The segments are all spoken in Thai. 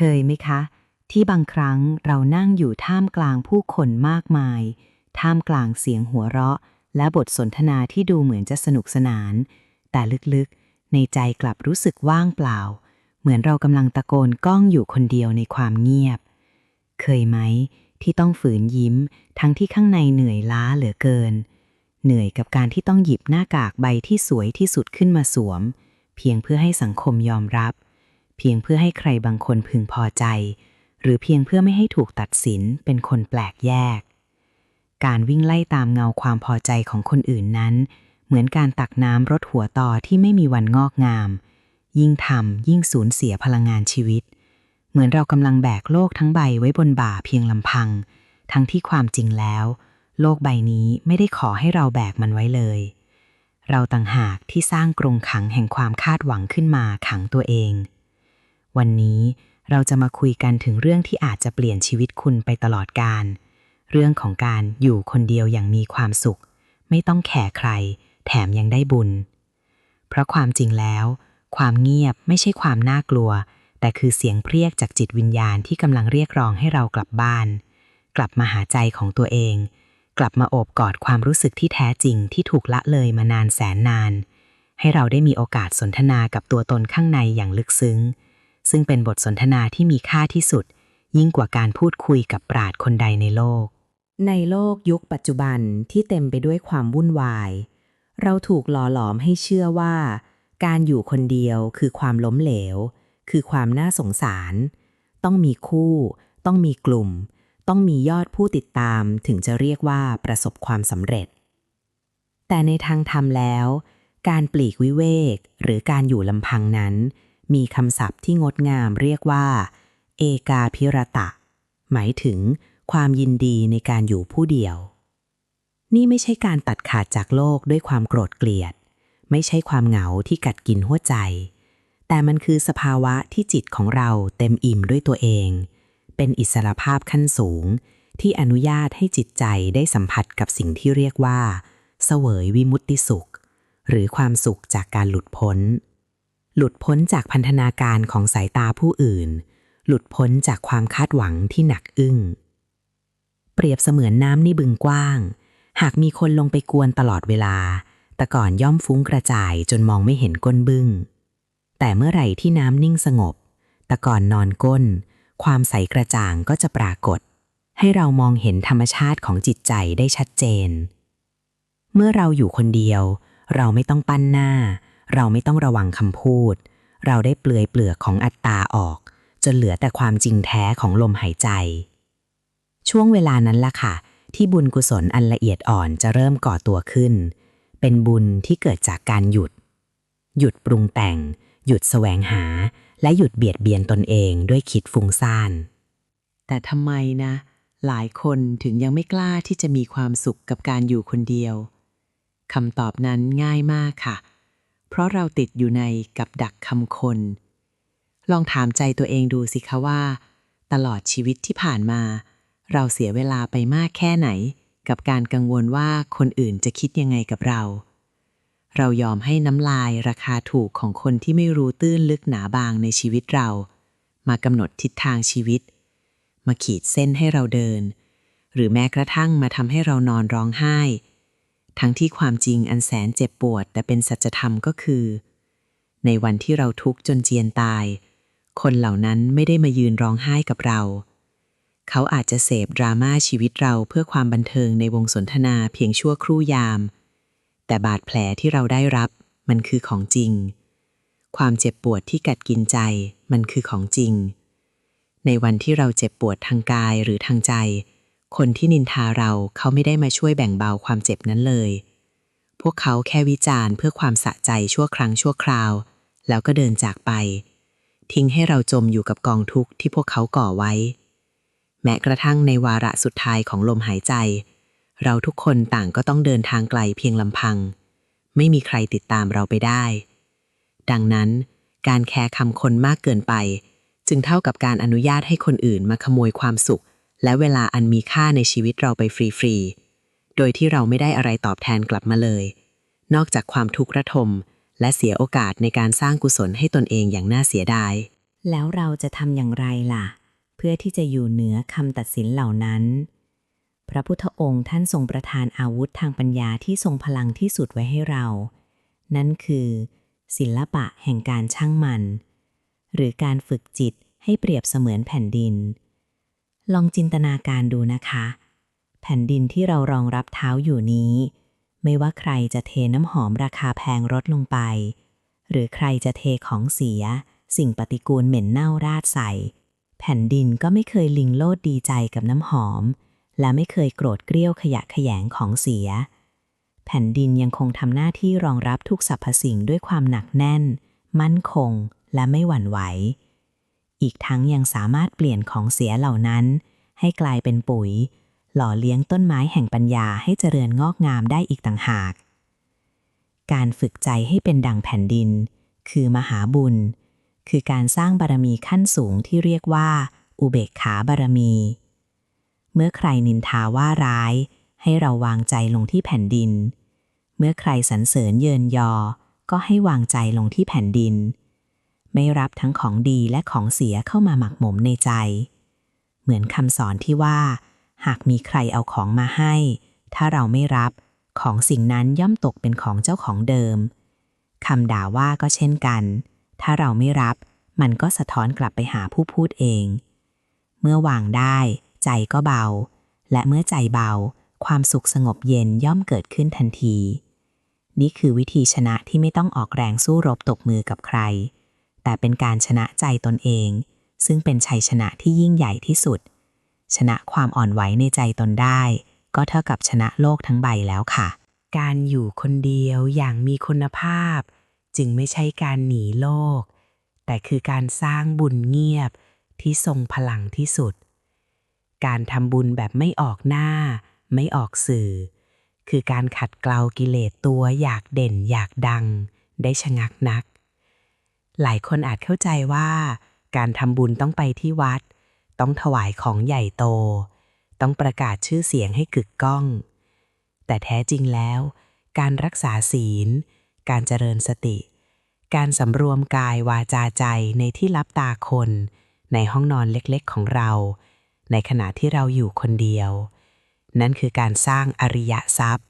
เคยไหมคะ ที่บางครั้งเรานั่งอยู่ท่ามกลางผู้คนมากมาย ท่ามกลางเสียงหัวเราะ และบทสนทนาที่ดูเหมือนจะสนุกสนาน แต่ลึกๆ ในใจกลับรู้สึกว่างเปล่า เหมือนเรากำลังตะโกนก้องอยู่คนเดียวในความเงียบ เคยไหม ที่ต้องฝืนยิ้ม ทั้งที่ข้างในเหนื่อยล้าเหลือเกิน เหนื่อยกับการที่ต้องหยิบหน้ากากใบที่สวยที่สุดขึ้นมาสวม เพียงเพื่อให้สังคมยอมรับเเพียงเพื่อให้ใครบางคนพึงพอใจ หรือเพียงเพื่อไม่ให้ถูกตัดสินเป็นคนแปลกแยก การวิ่งไล่ตามเงาความพอใจของคนอื่นนั้น เหมือนการตักน้ำรดหัวต่อที่ไม่มีวันงอกงาม ยิ่งทำยิ่งสูญเสียพลังงานชีวิต เหมือนเรากำลังแบกโลกทั้งใบไว้บนบ่าเพียงลำพัง ทั้งที่ความจริงแล้ว โลกใบนี้ไม่ได้ขอให้เราแบกมันไว้เลยเราต่างหากที่สร้างกรงขังแห่งความคาดหวังขึ้นมาขังตัวเอง วันนี้เราจะมาคุยกันถึงเรื่องที่อาจจะเปลี่ยนชีวิตคุณไปตลอดกาลเรื่องของการอยู่คนเดียวอย่างมีความสุข ไม่ต้องแข่ใคร แถมยังได้บุญ เพราะความจริงแล้ว ความเงียบไม่ใช่ความน่ากลัว แต่คือเสียงเพรียกจากจิตวิญญาณที่กำลังเรียกร้องให้เรากลับบ้าน กลับมาหาใจของตัวเอง กลับมาโอบกอดความรู้สึกที่แท้จริงที่ถูกละเลยมานานแสนนาน ให้เราได้มีโอกาสสนทนากับตัวตนข้างในอย่างลึกซึ้ง ซึ่งเป็นบทสนทนาที่มีค่าที่สุด ยิ่งกว่าการพูดคุยกับปราดคนใดในโลก ในโลกยุคปัจจุบันที่เต็มไปด้วยความวุ่นวาย เราถูกหล่อหลอมให้เชื่อว่า การอยู่คนเดียวคือความล้มเหลว คือความน่าสงสาร ต้องมีคู่ ต้องมีกลุ่ม ต้องมียอดผู้ติดตามถึงจะเรียกว่าประสบความสำเร็จ แต่ในทางธรรมแล้ว การปลีกวิเวกหรือการอยู่ลำพังนั้น มีคำศัพท์ที่งดงามเรียกว่า เอกาพิรตะ หมายถึงความยินดีในการอยู่ผู้เดียว นี่ไม่ใช่การตัดขาดจากโลกด้วยความโกรธเกลียด ไม่ใช่ความเหงาที่กัดกินหัวใจ แต่มันคือสภาวะที่จิตของเราเต็มอิ่มด้วยตัวเอง เป็นอิสระภาพขั้นสูง ที่อนุญาตให้จิตใจได้สัมผัสกับสิ่งที่เรียกว่า เสวยวิมุตติสุข หรือความสุขจากการหลุดพ้น หลุดพ้นจากพันธนาการของสายตาผู้อื่น หลุดพ้นจากความคาดหวังที่หนักอึ้ง เปรียบเสมือนน้ำในบึงกว้าง หากมีคนลงไปกวนตลอดเวลา แต่ก่อนย่อมฟุ้งกระจายจนมองไม่เห็นก้นบึง้ง แต่เมื่อไหร่ที่น้ำนิ่งสงบ แต่ก่อนนอนก้น ความใสกระจ่างก็จะปรากฏ ให้เรามองเห็นธรรมชาติของจิตใจได้ชัดเจน เมื่อเราอยู่คนเดียว เราไม่ต้องปั้นหน้า เราไม่ต้องระวังคำพูด เราได้เปลือยเปลือกของอัตตาออก จนเหลือแต่ความจริงแท้ของลมหายใจ ช่วงเวลานั้นล่ะค่ะ ที่บุญกุศลอันละเอียดอ่อนจะเริ่มก่อตัวขึ้น เป็นบุญที่เกิดจากการหยุด หยุดปรุงแต่ง หยุดแสวงหา และหยุดเบียดเบียนตนเองด้วยคิดฟุ้งซ่าน แต่ทำไมนะ หลายคนถึงยังไม่กล้าที่จะมีความสุขกับการอยู่คนเดียวคำตอบนั้นง่ายมากค่ะเเพราะเราติดอยู่ในกับดักคำคน ลองถามใจตัวเองดูสิคะว่า ตลอดชีวิตที่ผ่านมา เราเสียเวลาไปมากแค่ไหน กับการกังวลว่าคนอื่นจะคิดยังไงกับเรา เรายอมให้น้ำลายราคาถูกของคนที่ไม่รู้ตื้นลึกหนาบางในชีวิตเรา มากำหนดทิศทางชีวิต มาขีดเส้นให้เราเดิน หรือแม้กระทั่งมาทำให้เรานอนร้องไห้ ทั้งที่ความจริงอันแสนเจ็บปวด แต่เป็นสัจธรรมก็คือ ในวันที่เราทุกข์จนเจียนตาย คนเหล่านั้นไม่ได้มายืนร้องไห้กับเรา เขาอาจจะเสพดราม่าชีวิตเราเพื่อความบันเทิงในวงสนทนาเพียงชั่วครู่ยาม แต่บาดแผลที่เราได้รับมันคือของจริง ความเจ็บปวดที่กัดกินใจมันคือของจริง ในวันที่เราเจ็บปวดทางกายหรือทางใจ คนที่นินทาเราเขาไม่ได้มาช่วยแบ่งเบาความเจ็บนั้นเลย พวกเขาแค่วิจารณ์เพื่อความสะใจชั่วครั้งชั่วคราว แล้วก็เดินจากไป ทิ้งให้เราจมอยู่กับกองทุกข์ที่พวกเขาก่อไว้ แม้กระทั่งในวาระสุดท้ายของลมหายใจ เราทุกคนต่างก็ต้องเดินทางไกลเพียงลำพัง ไม่มีใครติดตามเราไปได้ ดังนั้น การแคร์คำคนมากเกินไป จึงเท่ากับการอนุญาตให้คนอื่นมาขโมยความสุข และเวลาอันมีค่าในชีวิตเราไปฟรีๆ โดยที่เราไม่ได้อะไรตอบแทนกลับมาเลย นอกจากความทุกข์ระทม และเสียโอกาสในการสร้างกุศลให้ตนเองอย่างน่าเสียดาย แล้วเราจะทำอย่างไรล่ะ เพื่อที่จะอยู่เหนือคำตัดสินเหล่านั้น พระพุทธองค์ท่านทรงประทานอาวุธทางปัญญาที่ทรงพลังที่สุดไว้ให้เรา นั่นคือ ศิลปะแห่งการช่างมัน หรือการฝึกจิตให้เปรียบเสมือนแผ่นดิน ลองจินตนาการดูนะคะ แผ่นดินที่เรารองรับเท้าอยู่นี้ ไม่ว่าใครจะเทน้ำหอมราคาแพงรดลงไป หรือใครจะเทของเสีย สิ่งปฏิกูลเหม็นเน่าราดใส่ แผ่นดินก็ไม่เคยลิงโลดดีใจกับน้ำหอม และไม่เคยโกรธเกรี้ยวขยะแขยงของเสีย แผ่นดินยังคงทำหน้าที่รองรับทุกสรรพสิ่งด้วยความหนักแน่น มั่นคง และไม่หวั่นไหว อีกทั้งยังสามารถเปลี่ยนของเสียเหล่านั้น ให้กลายเป็นปุ๋ย หล่อเลี้ยงต้นไม้แห่งปัญญาให้เจริญงอกงามได้อีกต่างหาก การฝึกใจให้เป็นดังแผ่นดิน คือมหาบุญ คือการสร้างบารมีขั้นสูงที่เรียกว่า อุเบกขาบารมี เมื่อใครนินทาว่าร้าย ให้เราวางใจลงที่แผ่นดิน เมื่อใครสรรเสริญเยินยอ ก็ให้วางใจลงที่แผ่นดิน ไม่รับทั้งของดีและของเสียเข้ามาหมักหมมในใจ เหมือนคำสอนที่ว่า หากมีใครเอาของมาให้ ถ้าเราไม่รับของสิ่งนั้นย่อมตกเป็นของเจ้าของเดิมคำด่าว่าก็เช่นกัน ถ้าเราไม่รับ มันก็สะท้อนกลับไปหาผู้พูดเอง เมื่อวางได้ ใจก็เบา และเมื่อใจเบา ความสุขสงบเย็นย่อมเกิดขึ้นทันที นี่คือวิธีชนะที่ไม่ต้องออกแรงสู้รบตกมือกับใคร แต่เป็นการชนะใจตนเอง ซึ่งเป็นชัยชนะที่ยิ่งใหญ่ที่สุด ชนะความอ่อนไหวในใจตนได้ ก็เท่ากับชนะโลกทั้งใบแล้วค่ะ การอยู่คนเดียวอย่างมีคุณภาพ จึงไม่ใช่การหนีโลก แต่คือการสร้างบุญเงียบที่ทรงพลังที่สุด การทำบุญแบบไม่ออกหน้า ไม่ออกสื่อ คือการขัดเกลากิเลสตัวอยากเด่นอยากดัง ได้ชะงักนัก หลายคนอาจเข้าใจว่า การทำบุญต้องไปที่วัด ต้องถวายของใหญ่โต ต้องประกาศชื่อเสียงให้กึกก้อง แต่แท้จริงแล้ว การรักษาศีล การเจริญสติ การสำรวมกายวาจาใจในที่ลับตาคน ในห้องนอนเล็กๆของเรา ในขณะที่เราอยู่คนเดียว นั่นคือการสร้างอริยทรัพย์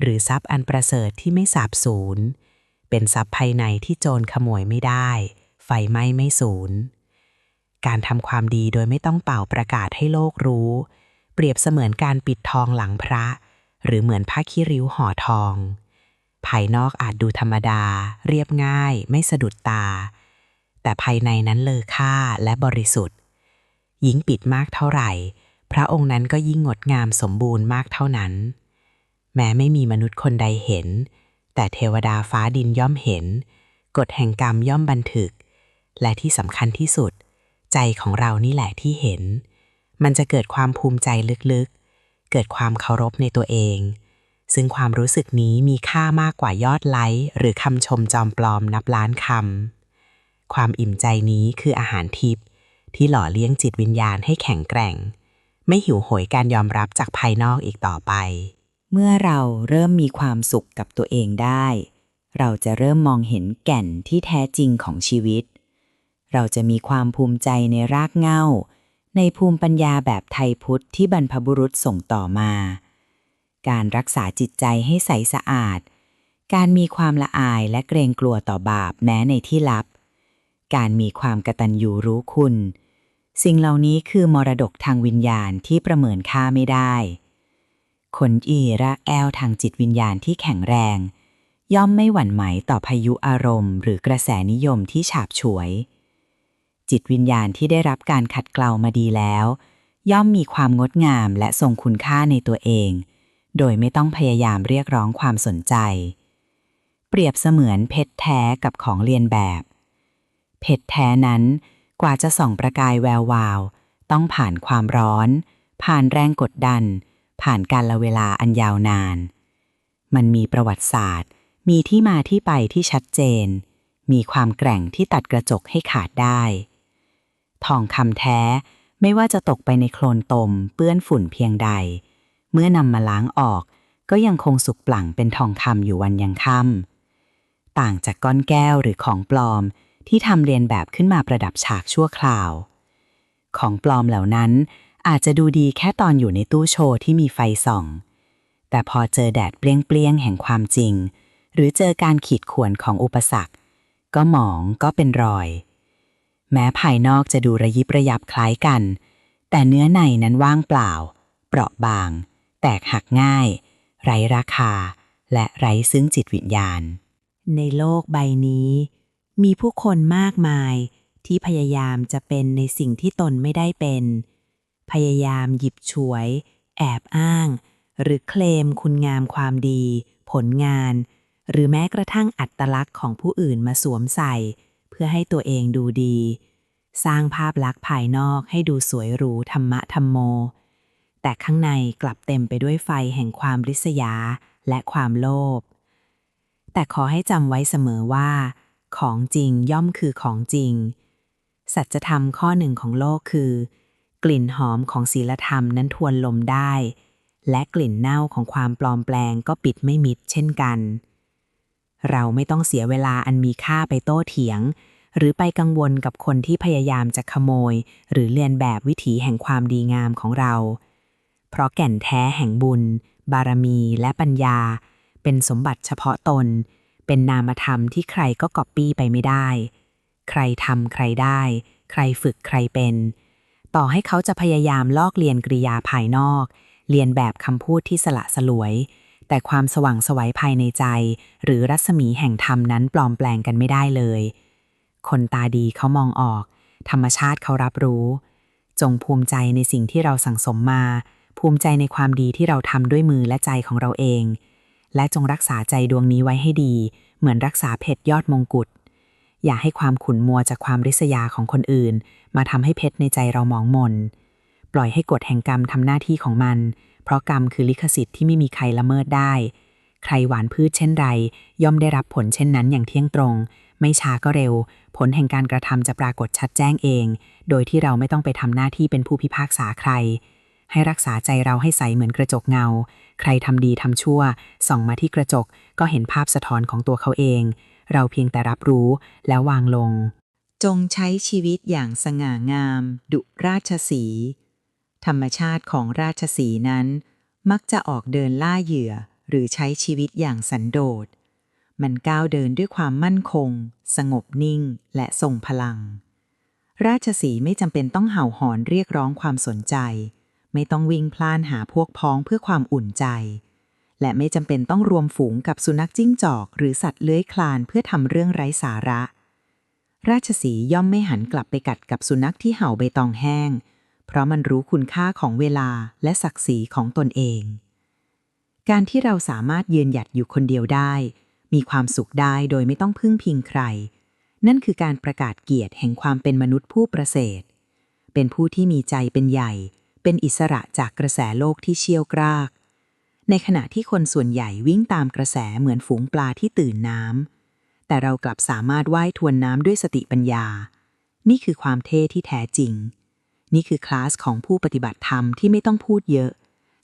หรือทรัพย์อันประเสริฐที่ไม่สาบสูญ เป็นทรัพย์ภายในที่โจรขโมยไม่ได้ ไฟไหม้ไม่สูญ การทำความดีโดยไม่ต้องเป่าประกาศให้โลกรู้ เปรียบเสมือนการปิดทองหลังพระ หรือเหมือนผ้าขี้ริ้วห่อทอง ภายนอกอาจดูธรรมดา เรียบง่าย ไม่สะดุดตา แต่ภายในนั้นเลอค่าและบริสุทธิ์ ยิ่งปิดมากเท่าไหร่ พระองค์นั้นก็ยิ่งงดงามสมบูรณ์มากเท่านั้น แม้ไม่มีมนุษย์คนใดเห็น แต่เทวดาฟ้าดินย่อมเห็น กฎแห่งกรรมย่อมบันทึก และที่สำคัญที่สุด ใจของเรานี่แหละที่เห็น มันจะเกิดความภูมิใจลึกๆ เกิดความเคารพในตัวเอง ซึ่งความรู้สึกนี้มีค่ามากกว่ายอดไลค์หรือคำชมจอมปลอมนับล้านคำความอิ่มใจนี้คืออาหารทิพย์ที่หล่อเลี้ยงจิตวิญญาณให้แข็งแกร่ง ไม่หิวโหยการยอมรับจากภายนอกอีกต่อไป เมื่อเราเริ่มมีความสุขกับตัวเองได้ เราจะเริ่มมองเห็นแก่นที่แท้จริงของชีวิต เราจะมีความภูมิใจในรากเหง้า ในภูมิปัญญาแบบไทยพุทธที่บรรพบุรุษส่งต่อมา การรักษาจิตใจให้ใสสะอาด การมีความละอายและเกรงกลัวต่อบาปแม้ในที่ลับ การมีความกตัญญูรู้คุณ สิ่งเหล่านี้คือมรดกทางวิญญาณที่ประเมินค่าไม่ได้ คนอีระแอลทางจิตวิญญาณที่แข็งแรง ย่อมไม่หวั่นไหวต่อพายุอารมณ์ หรือกระแสนิยมที่ฉาบฉวย จิตวิญญาณที่ได้รับการขัดเกลามาดีแล้ว ย่อมมีความงดงามและทรงคุณค่าในตัวเอง โดยไม่ต้องพยายามเรียกร้องความสนใจ เปรียบเสมือนเพชรแท้กับของเลียนแบบ เพชรแท้นั้นกว่าจะส่องประกายแวววาว ต้องผ่านความร้อน ผ่านแรงกดดัน ผ่านการละเวลาอันยาวนาน มันมีประวัติศาสตร์ มีที่มาที่ไปที่ชัดเจน มีความแกร่งที่ตัดกระจกให้ขาดได้ ทองคำแท้ไม่ว่าจะตกไปในโคลนตมเปื้อนฝุ่นเพียงใด เมื่อนำมาล้างออก ก็ยังคงสุกปลั่งเป็นทองคำอยู่วันยังค่ำต่างจากก้อนแก้วหรือของปลอมที่ทำเรียนแบบขึ้นมาประดับฉากชั่วคราว ของปลอมเหล่านั้น อาจจะดูดีแค่ตอนอยู่ในตู้โชว์ที่มีไฟส่อง แต่พอเจอแดดเปรี้ยงๆแห่งความจริง หรือเจอการขีดข่วนของอุปสรรค ก็หมองก็เป็นรอย แม้ภายนอกจะดูระยิบระยับคล้ายกัน แต่เนื้อในนั้นว่างเปล่า เปราะบาง แตกหักง่าย ไร้ราคา และไร้ซึ่งจิตวิญญาณ ในโลกใบนี้ มีผู้คนมากมายที่พยายามจะเป็นในสิ่งที่ตนไม่ได้เป็น พยายามหยิบฉวย แอบอ้าง หรือเคลมคุณงามความดี ผลงาน หรือแม้กระทั่งอัตลักษณ์ของผู้อื่นมาสวมใส่ เพื่อให้ตัวเองดูดี สร้างภาพลักษณ์ภายนอกให้ดูสวยหรูธรรมะธรรมโม แต่ข้างในกลับเต็มไปด้วยไฟแห่งความริษยาและความโลภแต่ขอให้จำไว้เสมอว่า ของจริงย่อมคือของจริง สัจธรรมข้อหนึ่งของโลกคือ กลิ่นหอมของศีลธรรมนั้นทวนลมได้ และกลิ่นเน่าของความปลอมแปลงก็ปิดไม่มิดเช่นกัน เราไม่ต้องเสียเวลาอันมีค่าไปโต้เถียง หรือไปกังวลกับคนที่พยายามจะขโมย หรือเลียนแบบวิถีแห่งความดีงามของเรา เพราะแก่นแท้แห่งบุญ บารมีและปัญญา เป็นสมบัติเฉพาะตน เป็นนามธรรมที่ใครก็ก๊อปปี้ไปไม่ได้ ใครทำใครได้ ใครฝึกใครเป็น ต่อให้เขาจะพยายามลอกเลียนกริยาภายนอกเลียนแบบคำพูดที่สละสลวย แต่ความสว่างสวัยภายในใจ หรือรัศมีแห่งธรรมนั้นปลอมแปลงกันไม่ได้เลย คนตาดีเขามองออก ธรรมชาติเขารับรู้ จงภูมิใจในสิ่งที่เราสั่งสมมา ภูมิใจในความดีที่เราทำด้วยมือและใจของเราเอง และจงรักษาใจดวงนี้ไว้ให้ดี เหมือนรักษาเพชรยอดมงกุฎ อย่าให้ความขุนมัวจากความริษยาของคนอื่น มาทำให้เพชรในใจเรามองมน ปล่อยให้กฎแห่งกรรมทำหน้าที่ของมัน เพราะกรรมคือลิขสิทธิ์ที่ไม่มีใครละเมิดได้ ใครหวานพืชเช่นไร ย่อมได้รับผลเช่นนั้นอย่างเที่ยงตรง ไม่ช้าก็เร็ว ผลแห่งการกระทำจะปรากฏชัดแจ้งเอง โดยที่เราไม่ต้องไปทำหน้าที่เป็นผู้พิพากษาใคร ให้รักษาใจเราให้ใสเหมือนกระจกเงา ใครทำดีทำชั่วส่องมาที่กระจกก็เห็นภาพสะท้อนของตัวเขาเอง เราเพียงแต่รับรู้แล้ววางลง จงใช้ชีวิตอย่างสง่างาม ดุราชสี ธรรมชาติของราชสีนั้น มักจะออกเดินล่าเหยื่อหรือใช้ชีวิตอย่างสันโดษ มันก้าวเดินด้วยความมั่นคง สงบนิ่งและทรงพลัง ราชสีไม่จำเป็นต้องเห่าหอนเรียกร้องความสนใจ ไม่ต้องวิ่งพล่านหาพวกพ้องเพื่อความอุ่นใจ และไม่จำเป็นต้องรวมฝูงกับสุนัขจิ้งจอก หรือสัตว์เลื้อยคลานเพื่อทำเรื่องไร้สาระ ราชสีย่อมไม่หันกลับไปกัดกับสุนัขที่เห่าใบตองแห้ง เพราะมันรู้คุณค่าของเวลาและศักดิ์ศรีของตนเอง การที่เราสามารถยืนหยัดอยู่คนเดียวได้ มีความสุขได้โดยไม่ต้องพึ่งพิงใคร นั่นคือการประกาศเกียรติแห่งความเป็นมนุษย์ผู้ประเสริฐเป็นผู้ที่มีใจเป็นใหญ่ เป็นอิสระจากกระแสโลกที่เชี่ยวกราก ในขณะที่คนส่วนใหญ่วิ่งตามกระแสเหมือนฝูงปลาที่ตื่นน้ำ แต่เรากลับสามารถว่ายทวนน้ำด้วยสติปัญญา นี่คือความเท่ที่แท้จริง นี่คือคลาสของผู้ปฏิบัติธรรมที่ไม่ต้องพูดเยอะ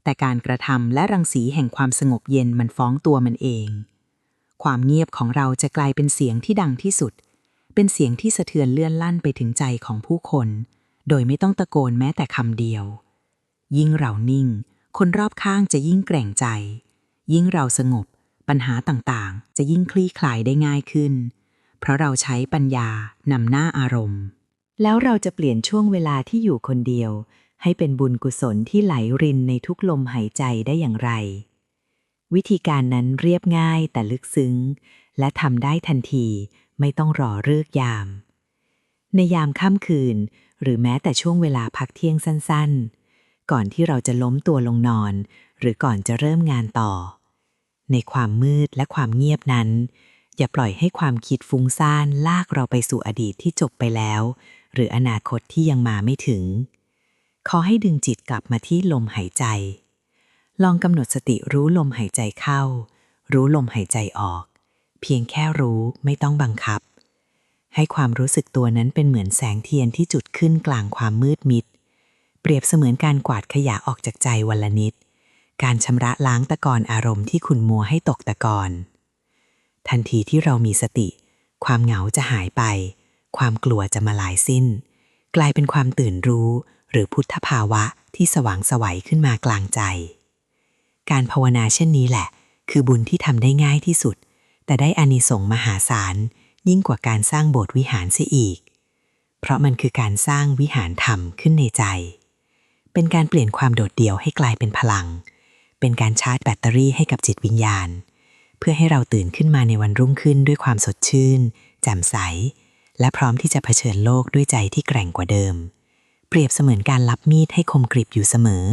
แต่การกระทำและรังสีแห่งความสงบเย็นมันฟ้องตัวมันเอง ความเงียบของเราจะกลายเป็นเสียงที่ดังที่สุด เป็นเสียงที่สะเทือนเลื่อนลั่นไปถึงใจของผู้คน โดยไม่ต้องตะโกนแม้แต่คำเดียว ยิ่งเรานิ่ง คนรอบข้างจะยิ่งแกร่งใจ ยิ่งเราสงบ ปัญหาต่างๆ จะยิ่งคลี่คลายได้ง่ายขึ้น เพราะเราใช้ปัญญานำหน้าอารมณ์ แล้วเราจะเปลี่ยนช่วงเวลาที่อยู่คนเดียว ให้เป็นบุญกุศลที่ไหลรินในทุกลมหายใจได้อย่างไร วิธีการนั้นเรียบง่ายแต่ลึกซึ้ง และทำได้ทันทีไม่ต้องรอเลิกยาม ในยามค่ำคืน หรือแม้แต่ช่วงเวลาพักเที่ยงสั้นๆ ก่อนที่เราจะล้มตัวลงนอน หรือก่อนจะเริ่มงานต่อ ในความมืดและความเงียบนั้น อย่าปล่อยให้ความคิดฟุ้งซ่านลากเราไปสู่อดีตที่จบไปแล้ว หรืออนาคตที่ยังมาไม่ถึง ขอให้ดึงจิตกลับมาที่ลมหายใจ ลองกำหนดสติรู้ลมหายใจเข้า รู้ลมหายใจออก เพียงแค่รู้ไม่ต้องบังคับ ให้ความรู้สึกตัวนั้นเป็นเหมือนแสงเทียนที่จุดขึ้นกลางความมืดมิด เปรียบเสมือนการกวาดขยะออกจากใจวันละนิด การชำระล้างตะกอนอารมณ์ที่ขุ่นมัวให้ตกตะกอนทันทีที่เรามีสติ ความเหงาจะหายไป ความกลัวจะมาลายสิ้น กลายเป็นความตื่นรู้หรือพุทธภาวะที่สว่างสวัยขึ้นมากลางใจ การภาวนาเช่นนี้แหละ คือบุญที่ทำได้ง่ายที่สุด แต่ได้อานิสงส์มหาศาล ยิ่งกว่าการสร้างโบสถ์วิหารเสียอีก เพราะมันคือการสร้างวิหารธรรมขึ้นในใจ เป็นการเปลี่ยนความโดดเดี่ยวให้กลายเป็นพลัง เป็นการชาร์จแบตเตอรี่ให้กับจิตวิญญาณ เพื่อให้เราตื่นขึ้นมาในวันรุ่งขึ้นด้วยความสดชื่น แจ่มใส และพร้อมที่จะเผชิญโลกด้วยใจที่แกร่งกว่าเดิม เปรียบเสมือนการรับมีดให้คมกริบอยู่เสมอ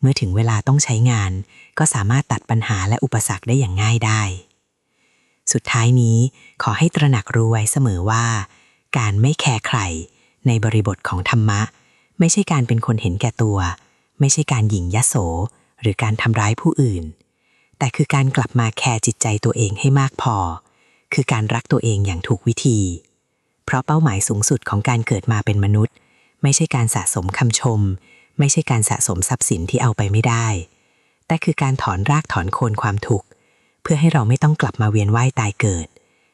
เมื่อถึงเวลาต้องใช้งาน ก็สามารถตัดปัญหาและอุปสรรคได้อย่างง่ายได้ สุดท้ายนี้ขอให้ตระหนักรู้ไว้เสมอว่า การไม่แคร์ใครในบริบทของธรรมะ ไม่ใช่การเป็นคนเห็นแก่ตัว ไม่ใช่การหยิ่งยโส หรือการทำร้ายผู้อื่น แต่คือการกลับมาแคร์จิตใจตัวเองให้มากพอ คือการรักตัวเองอย่างถูกวิธี เพราะเป้าหมายสูงสุดของการเกิดมาเป็นมนุษย์ ไม่ใช่การสะสมคำชม ไม่ใช่การสะสมทรัพย์สินที่เอาไปไม่ได้ แต่คือการถอนรากถอนโคนความทุกข์เพื่อให้เราไม่ต้องกลับมาเวียนว่ายตายเกิด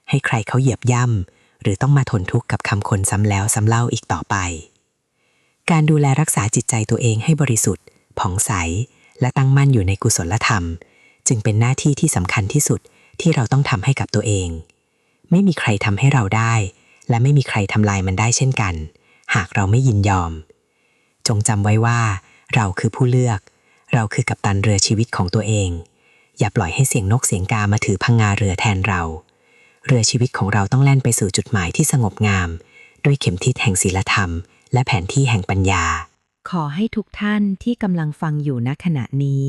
ให้ใครเขาเหยียบย่ำหรือต้องมาทนทุกข์กับคำคนซ้ำแล้วซ้ำเล่าอีกต่อไป การดูแลรักษาจิตใจตัวเองให้บริสุทธิ์ ผ่องใส และตั้งมั่นอยู่ในกุศลธรรม จึงเป็นหน้าที่ที่สำคัญที่สุดที่เราต้องทำให้กับตัวเอง ไม่มีใครทำให้เราได้ และไม่มีใครทำลายมันได้เช่นกัน หากเราไม่ยินยอม จงจำไว้ว่า เราคือผู้เลือก เราคือกัปตันเรือชีวิตของตัวเอง อย่าปล่อยให้เสียงนกเสียงกามาถือพังงาเรือแทนเรา เรือชีวิตของเราต้องแล่นไปสู่จุดหมายที่สงบงาม ด้วยเข็มทิศแห่งศีลธรรม และแผนที่แห่งปัญญา ขอให้ทุกท่านที่กำลังฟังอยู่ณขณะนี้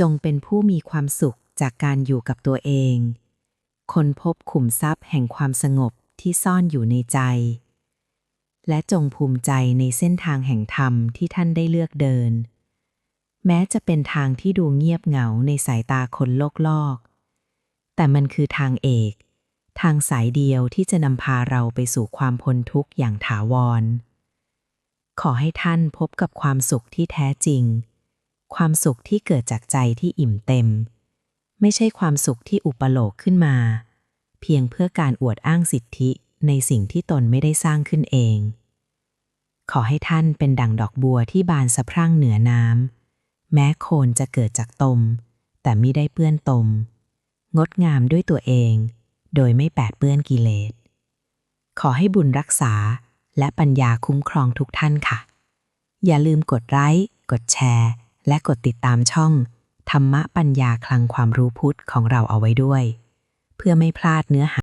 จงเป็นผู้มีความสุขจากการอยู่กับตัวเอง คนพบขุมทรัพย์แห่งความสงบที่ซ่อนอยู่ในใจ และจงภูมิใจในเส้นทางแห่งธรรมที่ท่านได้เลือกเดิน แม้จะเป็นทางที่ดูเงียบเหงาในสายตาคนโลกลอกแต่มันคือทางเอกทางสายเดียวที่จะนำพาเราไปสู่ความพ้นทุกข์อย่างถาวร ขอให้ท่านพบกับความสุขที่แท้จริง ความสุขที่เกิดจากใจที่อิ่มเต็ม ไม่ใช่ความสุขที่อุปโลกขึ้นมา เพียงเพื่อการอวดอ้างสิทธิในสิ่งที่ตนไม่ได้สร้างขึ้นเอง ขอให้ท่านเป็นดั่งดอกบัวที่บานสะพรั่งเหนือน้ำแม้โคนจะเกิดจากตม แต่มิได้เปื้อนตม งดงามด้วยตัวเอง โดยไม่แปดเปื้อนกิเลส ขอให้บุญรักษา และปัญญาคุ้มครองทุกท่านค่ะ อย่าลืมกดไลค์กดแชร์ และกดติดตามช่อง ธรรมะปัญญาคลังความรู้พุทธของเราเอาไว้ด้วย เพื่อไม่พลาดเนื้อหา